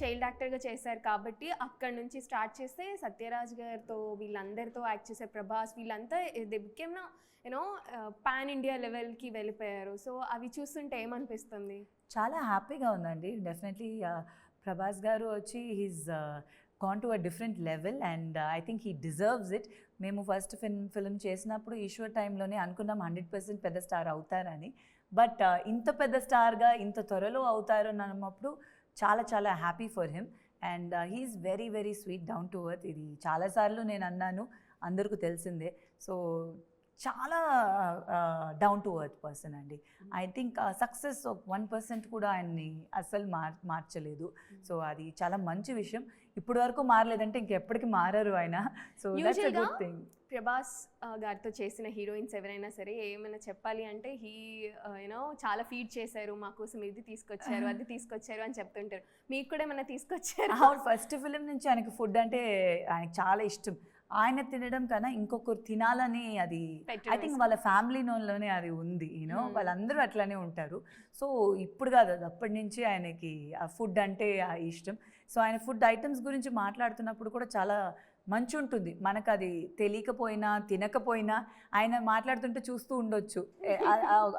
Child యాక్టర్గా చేశారు కాబట్టి అక్కడ నుంచి స్టార్ట్ చేస్తే సత్యరాజ్ గారితో వీళ్ళందరితో యాక్ట్ చేసే ప్రభాస్ వీళ్ళంతా they become you know pan India లెవెల్కి వెళ్ళిపోయారు. సో అవి చూస్తుంటే ఏమనిపిస్తుంది? చాలా హ్యాపీగా ఉందండి. డెఫినెట్లీ ప్రభాస్ గారు వచ్చి he's gone to a different level and I think he deserves it. మేము ఫస్ట్ ఫిల్మ్ ఫిల్మ్ చేసినప్పుడు ఈశ్వర్ టైంలోనే అనుకున్నాం హండ్రెడ్ పర్సెంట్ పెద్ద స్టార్ అవుతారని. బట్ ఇంత పెద్ద స్టార్గా ఇంత త్వరలో అవుతారు అన్నప్పుడు చాలా చాలా happy for him and he's very very sweet down to earth ఇది చాలాసార్లు నేను అన్నాను అందరికీ తెలిసిందే. సో చాలా డౌన్ టు అర్త్ పర్సన్ అండి. I think success one percent కూడా ఆయన్ని అస్సలు మార్ మార్చలేదు. సో అది చాలా మంచి విషయం. ఇప్పటి వరకు మారలేదంటే ఇంకెప్పటికీ మారరు ఆయన. సో గుడ్ థింగ్ ప్రభాస్ గారితో చేసిన హీరోయిన్స్ ఎవరైనా సరే ఏమైనా చెప్పాలి అంటే హీ యూనో చాలా ఫీడ్ చేశారు మా కోసం ఇది తీసుకొచ్చారు అది తీసుకొచ్చారు అని చెప్తుంటారు. మీకు కూడా ఏమైనా తీసుకొచ్చారు? ఫస్ట్ ఫిలిం నుంచి ఆయనకి ఫుడ్ అంటే ఆయనకి చాలా ఇష్టం. ఆయన తినడం కన్నా ఇంకొకరు తినాలని అది ఐ థింక్ వాళ్ళ ఫ్యామిలీలోనే అది ఉంది యూనో Hmm. వాళ్ళందరూ అట్లానే ఉంటారు. సో ఇప్పుడు కాదు అది అప్పటి నుంచి ఆయనకి ఆ ఫుడ్ అంటే ఇష్టం. సో ఆయన ఫుడ్ ఐటమ్స్ గురించి మాట్లాడుతున్నప్పుడు కూడా చాలా మంచి ఉంటుంది. మనకు అది తెలియకపోయినా తినకపోయినా ఆయన మాట్లాడుతుంటే చూస్తూ ఉండొచ్చు.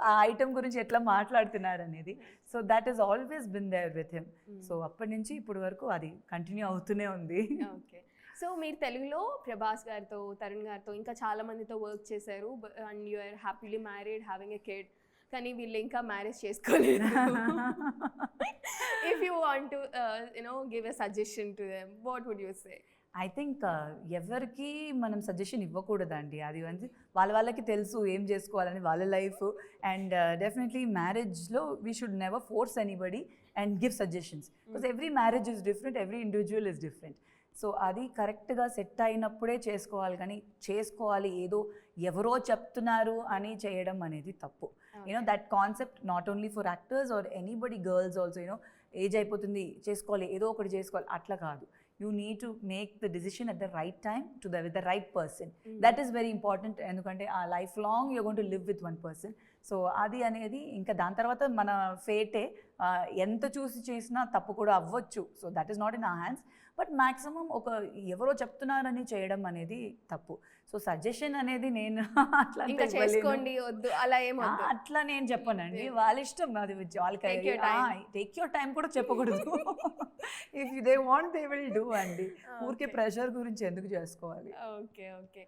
ఆ ఐటమ్ గురించి ఎట్లా మాట్లాడుతున్నారు అనేది so that is always been there with him so అప్పటి నుంచి ఇప్పటి వరకు అది కంటిన్యూ అవుతూనే ఉంది. ఓకే సో మీరు తెలుగులో ప్రభాస్ గారితో తరుణ్ గారితో ఇంకా చాలా మందితో వర్క్ చేశారు. And you are happily married having a kid కానీ వీళ్ళు ఇంకా మ్యారేజ్ చేసుకోలేదు. If you want to you know give a suggestion to them what would you say I think ఎవరికి మనం సజెషన్ ఇవ్వకూడదండి. అది అంటే వాళ్ళ వాళ్ళకి తెలుసు ఏం చేసుకోవాలని వాళ్ళ life and definitely మ్యారేజ్లో we should never force anybody and give suggestions because every marriage is different every individual is different so అది కరెక్ట్గా సెట్ అయినప్పుడే చేసుకోవాలి. కానీ చేసుకోవాలి ఏదో ఎవరో చెప్తున్నారు అని చేయడం అనేది తప్పు. You know that concept not only for actors or anybody girls also you know age అయిపోతుంది చేసుకోవాలి ఏదో ఒకటి చేసుకోవాలి అట్లా కాదు. You need to make the decision at the right time to the with the right person that is very important ఎందుకంటే ఆ life long you going to live with one person so అది అనేది ఇంకా దాని తర్వాత మన ఫేటే ఎంత చూసి చేసినా తప్పు కూడా అవ్వచ్చు. So that is not in a hands but maximum ఒక ఎవరో చెప్తున్నారని చేయడం అనేది తప్పు. సో సజెషన్ అనేది నేను అట్లా. చేసుకోండి వద్దు అలా ఏం ఆ, వద్దు. అట్లా నేను చెప్పనండి. వాళ్ళ ఇష్టం అది వాళ్ళకి Take your time. Take your time కూడా చెప్పకూడదు. If they want they will do అండి. ఊరికే. ప్రెషర్ గురించి ఎందుకు చేసుకోవాలి? Okay okay.